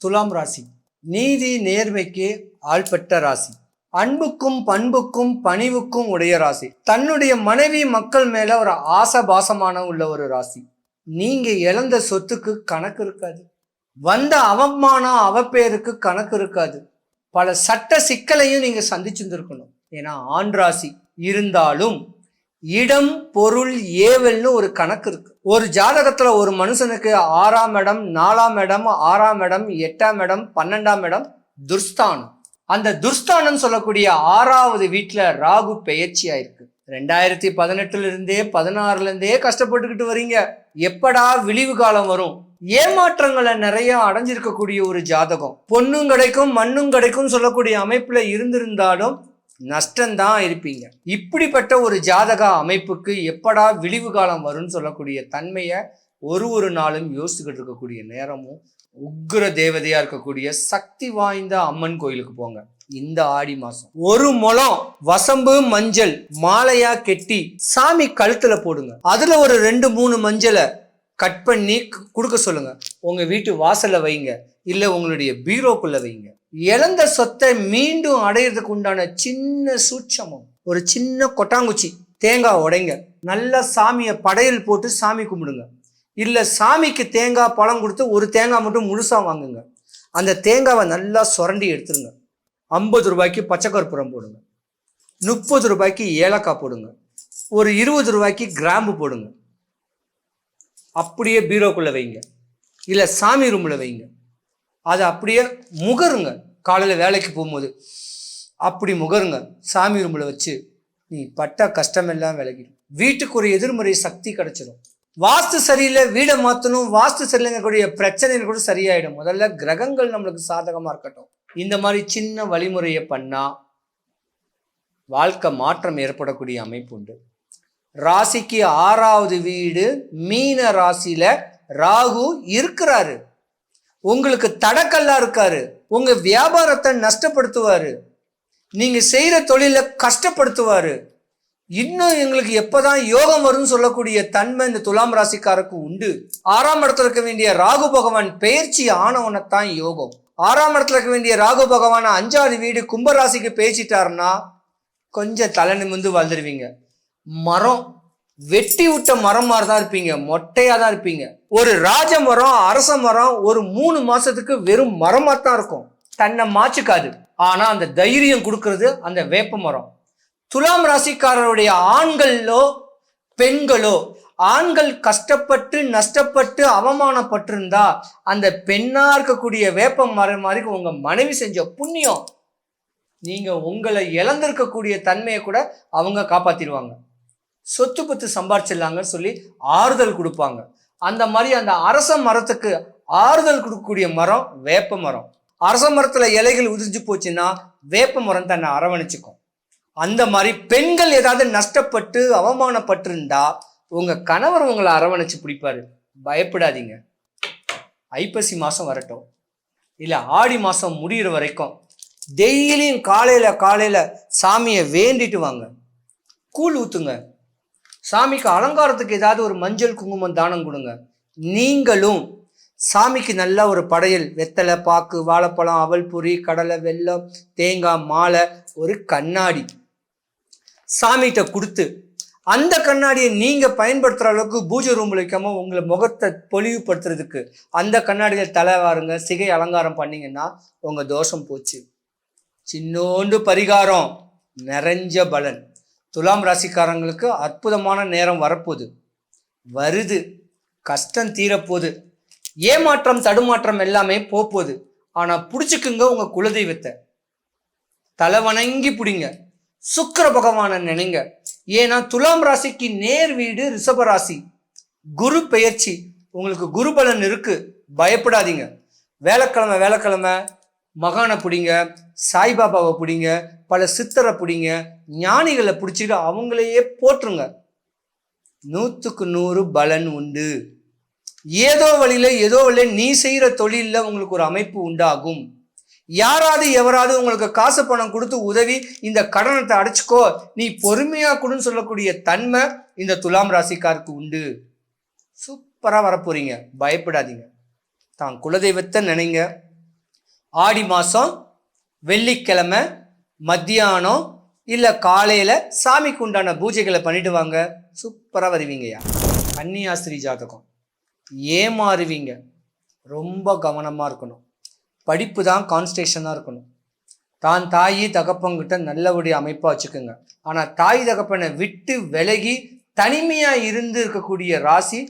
துலாம் ராசி. நீதி நேர்மைக்கு ஆள்பட்ட ராசி. அன்புக்கும் பண்புக்கும் பணிவுக்கும் உடைய ராசி. தன்னுடைய மனைவி மக்கள் மேல ஒரு ஆசபாசமான உள்ள ஒரு ராசி. நீங்க இழந்த சொத்துக்கு கணக்கு இருக்காது. வந்த அவமானம் அவப்பேருக்கு கணக்கு இருக்காது. பல சட்ட சிக்கலையும் நீங்க சந்திச்சிருந்திருக்கணும். ஏன்னா ஆண் ராசி இருந்தாலும் இடம் பொருள் ஏவல்னு ஒரு கணக்கு இருக்கு. ஒரு ஜாதகத்துல ஒரு மனுஷனுக்கு ஆறாம் இடம் நாலாம் இடம் ஆறாம் இடம் எட்டாம் இடம் பன்னெண்டாம் இடம் துர்ஸ்தானம். அந்த துர்ஸ்தானம் சொல்லக்கூடிய ஆறாவது வீட்டுல ராகு பெயர்ச்சியா இருக்கு ரெண்டாயிரத்தி பதினெட்டுல இருந்தே பதினாறுல இருந்தே கஷ்டப்பட்டுக்கிட்டு வரீங்க. எப்படா விழிவு காலம் வரும்? ஏமாற்றங்களை நிறைய அடைஞ்சிருக்கக்கூடிய ஒரு ஜாதகம். பொண்ணும் கிடைக்கும் மண்ணும் கிடைக்கும் சொல்லக்கூடிய அமைப்புல இருந்திருந்தாலும் நஷ்டம்தான் இருப்பீங்க. இப்படிப்பட்ட ஒரு ஜாதக அமைப்புக்கு எப்படா விழிவு காலம் வரும்னு சொல்லக்கூடிய தன்மையை ஒரு ஒரு நாளும் யோசிச்சுக்கிட்டு இருக்கக்கூடிய நேரமும் உக்ர தேவதையா இருக்கக்கூடிய சக்தி வாய்ந்த அம்மன் கோயிலுக்கு போங்க. இந்த ஆடி மாசம். ஒரு முளம் வசம்பு மஞ்சள் மாலையா கெட்டி சாமி கழுத்துல போடுங்க. அதுல ஒரு ரெண்டு மூணு மஞ்சளை கட் பண்ணி கொடுக்க சொல்லுங்க. உங்க வீட்டு வாசல்ல வைங்க. இல்ல உங்களுடைய பீரோக்குள்ள வைங்க. இழந்த சொத்தை மீண்டும் அடையிறதுக்கு உண்டான சின்ன சூட்சமம். ஒரு சின்ன கொட்டாங்குச்சி. தேங்காய் உடைங்க. நல்லா சாமியை படையல் போட்டு சாமி கும்பிடுங்க. இல்ல சாமிக்கு தேங்காய் பழம் கொடுத்து ஒரு தேங்காய் மட்டும் முழுசா வாங்குங்க. அந்த தேங்காவை நல்லா சுரண்டி எடுத்துருங்க. ஐம்பது ரூபாய்க்கு பச்சைக்கற்பூரம் போடுங்க. முப்பது ரூபாய்க்கு ஏலக்காய் போடுங்க. ஒரு இருபது ரூபாய்க்கு கிராம்பு போடுங்க. அப்படியே பீரோக்குள்ள வைங்க. இல்லை சாமி ரூமில் வைங்க. அதை அப்படியே முகருங்க. காலையில் வேலைக்கு போகும்போது அப்படி முகருங்க. சாமி ரூமில் வச்சு நீ பட்ட கஷ்டமெல்லாம் விலகிடும். வீட்டுக்கு ஒரு எதிர்மறை சக்தி கிடைச்சிடும் வாஸ்து சரியில்லை வீடை மாற்றணும் வாஸ்து சரியில்லைங்கக்கூடிய பிரச்சனைகள் கூட சரியாயிடும். முதல்ல கிரகங்கள் நம்மளுக்கு சாதகமாக இருக்கட்டும். இந்த மாதிரி சின்ன வழிமுறையை பண்ணால் வாழ்க்கை மாற்றம் ஏற்படக்கூடிய அமைப்பு உண்டு. ராசிக்கு ஆறாவது வீடு மீன ராசியில ராகு இருக்கிறாரு. உங்களுக்கு தடக்கல்லா இருக்காரு. உங்க வியாபாரத்தை நஷ்டப்படுத்துவாரு. நீங்க செய்யற தொழில கஷ்டப்படுத்துவாரு. இன்னும் எங்களுக்கு எப்பதான் யோகம் வரும்னு சொல்லக்கூடிய தன்மை இந்த துலாம் ராசிக்காருக்கு உண்டு. ஆறாம் இடத்துல இருக்க வேண்டிய ராகு பகவான் பெயர்ச்சி ஆனவனத்தான் யோகம். ஆறாம் இடத்துல இருக்க வேண்டிய ராகு பகவான் அஞ்சாவது வீடு கும்பராசிக்கு பேசிட்டாருன்னா கொஞ்சம் தலை நிமிர்ந்து வாழ்ந்துருவீங்க. மரம் வெட்டி விட்ட மரம் மாதிரி தான் இருப்பீங்க. மொட்டையாக தான் இருப்பீங்க. ஒரு ராஜ மரம் அரச மரம் ஒரு மூணு மாசத்துக்கு வெறும் மரமாக தான் இருக்கும். தன்னை மாச்சுக்காது. ஆனால் அந்த தைரியம் கொடுக்கறது அந்த வேப்ப மரம். துலாம் ராசிக்காரருடைய ஆண்களோ பெண்களோ ஆண்கள் கஷ்டப்பட்டு நஷ்டப்பட்டு அவமானப்பட்டிருந்தா அந்த பெண்ணா இருக்கக்கூடிய வேப்ப மரம் மாதிரி உங்க மனைவி செஞ்ச புண்ணியம். நீங்க உங்களை இழந்திருக்கக்கூடிய தன்மையை கூட அவங்க காப்பாத்திடுவாங்க. சொத்து பத்து சம்பாரிச்சிடலாங்கன்னு சொல்லி ஆறுதல் கொடுப்பாங்க. அந்த மாதிரி அந்த அரச மரத்துக்கு ஆறுதல் கொடுக்கக்கூடிய மரம் வேப்ப மரம். அரச மரத்தில் இலைகள் உதிர்ந்து போச்சுன்னா வேப்ப மரம் தன்னை அரவணைச்சுக்கும். அந்த மாதிரி பெண்கள் ஏதாவது நஷ்டப்பட்டு அவமானப்பட்டிருந்தா உங்கள் கணவர் உங்களை அரவணைச்சு பிடிப்பாரு. பயப்படாதீங்க. ஐப்பசி மாதம் வரட்டும். இல்லை ஆடி மாதம் முடிகிற வரைக்கும் டெய்லியும் காலையில் காலையில் சாமியை வேண்டிட்டு வாங்க. கூழ் ஊற்றுங்க சாமிக்கு அலங்காரத்துக்கு ஏதாவது ஒரு மஞ்சள் குங்குமம் தானம் கொடுங்க. நீங்களும் சாமிக்கு நல்ல ஒரு படையல் வெத்தலை பாக்கு வாழைப்பழம் அவல்பொரி கடலை வெல்லம் தேங்காய் மாலை ஒரு கண்ணாடி. சாமிகிட்ட கொடுத்து அந்த கண்ணாடியை நீங்கள் பயன்படுத்துகிற அளவுக்கு பூஜை ரூமில் வைக்காமல் உங்களை முகத்தை பொலிவுபடுத்துறதுக்கு அந்த கண்ணாடியில் தலை வாருங்க சிகை அலங்காரம் பண்ணிங்கன்னா உங்கள் தோஷம் போச்சு. சின்னோண்டு பரிகாரம் நிறைஞ்ச பலன். துலாம் ராசிக்காரங்களுக்கு அற்புதமான நேரம் வரப்போகுது. வருது. கஷ்டம் தீரப்போகுது. ஏமாற்றம் தடுமாற்றம் எல்லாமே போகுது ஆனால் பிடிச்சிக்குங்க உங்கள் குலதெய்வத்தை. தலை வணங்கி பிடிங்க. சுக்கர பகவானை நினைங்க. ஏன்னா துலாம் ராசிக்கு நேர் வீடு ரிஷப ராசி. குரு பெயர்ச்சி. உங்களுக்கு குரு பலன் இருக்கு. பயப்படாதீங்க. வேலைக்கிழமை வேலைக்கிழமை மகானை பிடிங்க சாய்பாபாவை பிடிங்க பல சித்தரை பிடிங்க ஞானிகளை பிடிச்சிட்டு அவங்களையே போற்றுங்க. நூற்றுக்கு நூறு பலன் உண்டு. ஏதோ வழியில ஏதோ வழியில நீ செய்கிற தொழிலில் உங்களுக்கு ஒரு அமைப்பு உண்டாகும். யாராவது எவராவது உங்களுக்கு காசு பணம் கொடுத்து உதவி இந்த கடனத்தை அடைச்சிக்கோ நீ பொறுமையாக கொடுன்னு சொல்லக்கூடிய தன்மை இந்த துலாம் ராசிக்காருக்கு உண்டு. சூப்பராக வரப்போறீங்க. பயப்படாதீங்க. தான் குலதெய்வத்தை நினைங்க. ஆடி மாதம் வெள்ளிக்கிழமை மத்தியானம் இல்லை காலையில் சாமிக்கு உண்டான பூஜைகளை பண்ணிட்டு வாங்க. சூப்பராக வருவீங்கய்யா கன்னியாஸ்திரி ஜாதகம். ஏமாறுவீங்க. ரொம்ப கவனமாக இருக்கணும். படிப்பு தான் கான்ஸ்டேஷனாக இருக்கணும். தான் தாயி தகப்பங்கிட்ட நல்லபடிய அமைப்பாக வச்சுக்கோங்க. ஆனால் தாய் தகப்பனை விட்டு விலகி தனிமையாக இருந்து இருக்கக்கூடிய ராசி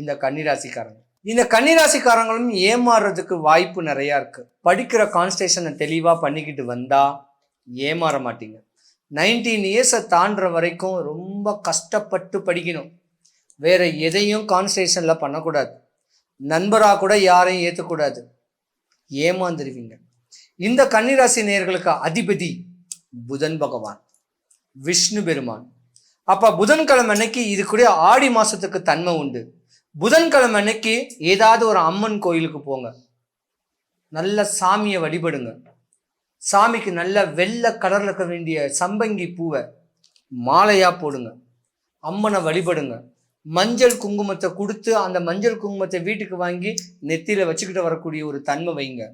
இந்த கன்னிராசிக்காரங்க. இந்த கன்னிராசிக்காரங்களும் ஏமாறுறதுக்கு வாய்ப்பு நிறையா இருக்கு. படிக்கிற கான்ஸ்டேஷனை தெளிவாக பண்ணிக்கிட்டு வந்தா ஏமாற மாட்டீங்க. நைன்டீன் இயர்ஸை தாண்டுற வரைக்கும் ரொம்ப கஷ்டப்பட்டு படிக்கணும். வேற எதையும் கான்ஸ்டேஷனில் பண்ணக்கூடாது. நண்பராக கூட யாரையும் ஏற்றக்கூடாது ஏமாந்துருவீங்க. இந்த கன்னிராசி நேர்களுக்கு அதிபதி புதன் பகவான் விஷ்ணு பெருமான். அப்போ புதன்கிழமை அன்னைக்கு இது கூட ஆடி மாதத்துக்கு தன்மை உண்டு. புதன்கிழமை அன்னைக்கு ஏதாவது ஒரு அம்மன் கோயிலுக்கு போங்க. நல்ல சாமியை வழிபடுங்க. சாமிக்கு நல்ல வெள்ளை கலரில் இருக்க வேண்டிய சம்பங்கி பூவை மாலையாக போடுங்க. அம்மனை வழிபடுங்க. மஞ்சள் குங்குமத்தை கொடுத்து அந்த மஞ்சள் குங்குமத்தை வீட்டுக்கு வாங்கி நெத்தியில் வச்சுக்கிட்டு வரக்கூடிய ஒரு தன்மை வைங்க.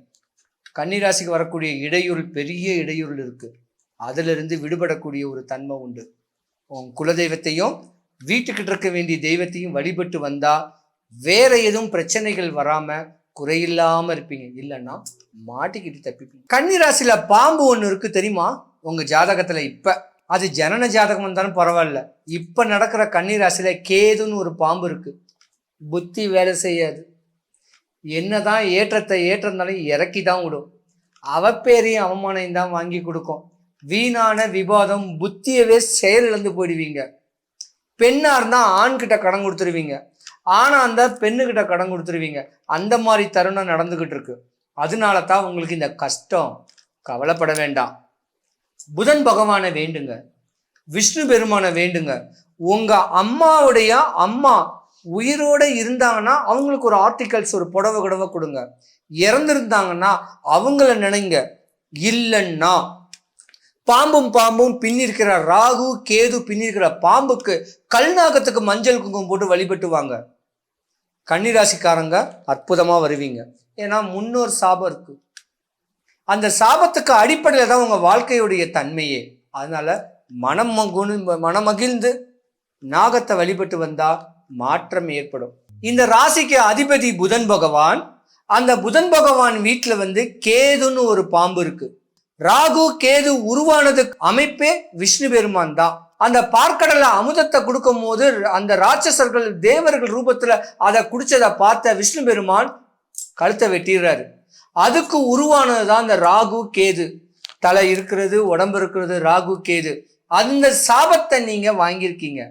கன்னிராசிக்கு வரக்கூடிய இடையூறு பெரிய இடையூறு இருக்குது அதிலிருந்து விடுபடக்கூடிய ஒரு தன்மை உண்டு. உன் குலதெய்வத்தையும் வீட்டுக்கிட்ட இருக்க வேண்டிய தெய்வத்தையும் வழிபட்டு வந்தா வேற எதுவும் பிரச்சனைகள் வராம குறையில்லாம இருப்பீங்க. இல்லைன்னா மாட்டிக்கிட்டு தப்பிப்பீங்க. கன்னிராசியில பாம்பு ஒன்று இருக்கு தெரியுமா? உங்க ஜாதகத்துல இப்ப. அது ஜனன ஜாதகம் இருந்தாலும் பரவாயில்ல. இப்ப நடக்கிற கன்னிராசியில கேதுன்னு ஒரு பாம்பு இருக்கு. புத்தி வேலை செய்யாது. என்னதான் ஏற்றத்தை ஏற்றிருந்தாலும் இறக்கி தான் விடும். அவப்பேரையும் அவமானையும் தான் வாங்கி கொடுக்கும். வீணான விவாதம் புத்தியவே செயலிழந்து போயிடுவீங்க. பெண்ணாக இருந்தால் ஆண்கிட்ட கடன் கொடுத்துருவீங்க. ஆனா அந்த பெண்ணுக்கிட்ட கடன் கொடுத்துருவீங்க. அந்த மாதிரி தருணம் நடந்துக்கிட்டு இருக்கு. அதனால தான் உங்களுக்கு இந்த கஷ்டம். கவலைப்பட வேண்டாம். புதன் பகவானை வேண்டுங்க. விஷ்ணு பெருமானை வேண்டுங்க. உங்க அம்மாவுடைய அம்மா உயிரோட இருந்தாங்கன்னா அவங்களுக்கு ஒரு ஆர்டிகல்ஸ் ஒரு புடவை குடவை கொடுங்க. இறந்துருந்தாங்கன்னா அவங்கள நினைங்க. இல்லைன்னா பாம்பும் பாம்பும் பின்னிருக்கிற ராகு கேது பின்னிருக்கிற பாம்புக்கு கல்நாகத்துக்கு மஞ்சள் குங்குமம் போட்டு வழிபட்டுவாங்க. கன்னிராசிக்காரங்க அற்புதமாக வருவீங்க. ஏன்னா முன்னோர் சாபம் இருக்கு. அந்த சாபத்துக்கு அடிப்படையில் தான் உங்கள் வாழ்க்கையுடைய தன்மையே. அதனால மனம் மகுனு மனமகிழ்ந்து நாகத்தை வழிபட்டு வந்தா மாற்றம் ஏற்படும். இந்த ராசிக்கு அதிபதி புதன் பகவான். அந்த புதன் பகவான் வீட்டில் வந்து கேதுன்னு ஒரு பாம்பு இருக்குது ராகு கேது உருவானது அமைப்பே விஷ்ணு பெருமான் தான். அந்த பார்க்கடல அமுதத்தை கொடுக்கும் போது அந்த ராட்சசர்கள் தேவர்கள் ரூபத்துல அதை குடிச்சதை பார்த்த விஷ்ணு பெருமான் கழுத்தை வெட்டிடுறாரு. அதுக்கு உருவானது தான் அந்த ராகு கேது. தலை இருக்கிறது உடம்பு இருக்கிறது ராகு கேது. அந்த சாபத்தை நீங்க வாங்கியிருக்கீங்க.